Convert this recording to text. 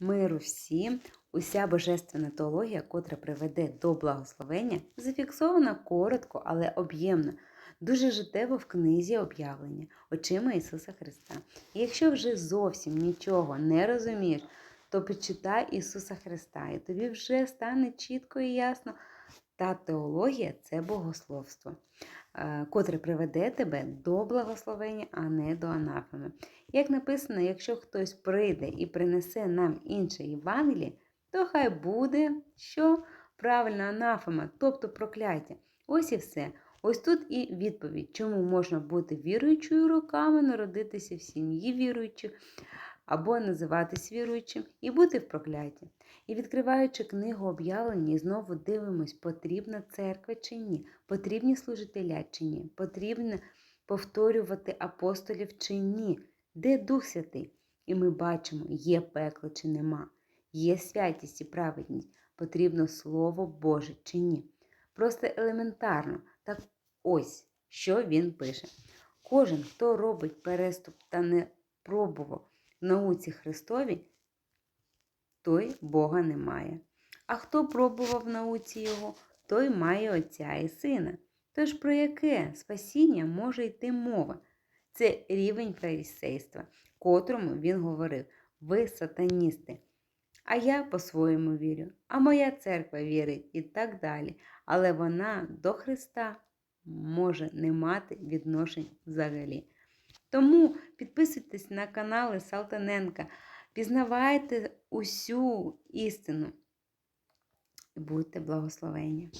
Миру всім, уся божественна теологія, котра приведе до благословення, зафіксована коротко, але об'ємно, дуже життєво в книзі об'явлення очима Ісуса Христа. І якщо вже зовсім нічого не розумієш, то почитай Ісуса Христа, і тобі вже стане чітко і ясно. Та теологія це богословство, е, котре приведе тебе до благословення, а не до анафеми. Як написано, якщо хтось прийде і принесе нам інше Євангеліє, то хай буде що правильно анафема, тобто прокляття. Ось і все. Ось тут і відповідь, чому можна бути віруючою роками, народитися в сім'ї віруючих, або називатись віруючим і бути в прокляті. І відкриваючи книгу об'явлення, знову дивимось, потрібна церква чи ні, потрібні служителя чи ні, потрібно повторювати апостолів чи ні, де Дух Святий. І ми бачимо, є пекло чи нема, є святість і праведність, потрібно Слово Боже чи ні. Просто елементарно, так ось що він пише. Кожен, хто робить переступ та не пробував науці Христовій, той Бога не має. А хто пробував в науці Його, той має Отця і Сина. Тож про яке спасіння може йти мова? Це рівень фарисейства, котрому він говорив: ви сатаністи. А я по-своєму вірю, а моя церква вірить і так далі. Але вона до Христа може не мати відношень взагалі. Тому підписуйтесь на канали Салтаненка, пізнавайте усю істину і будьте благословені.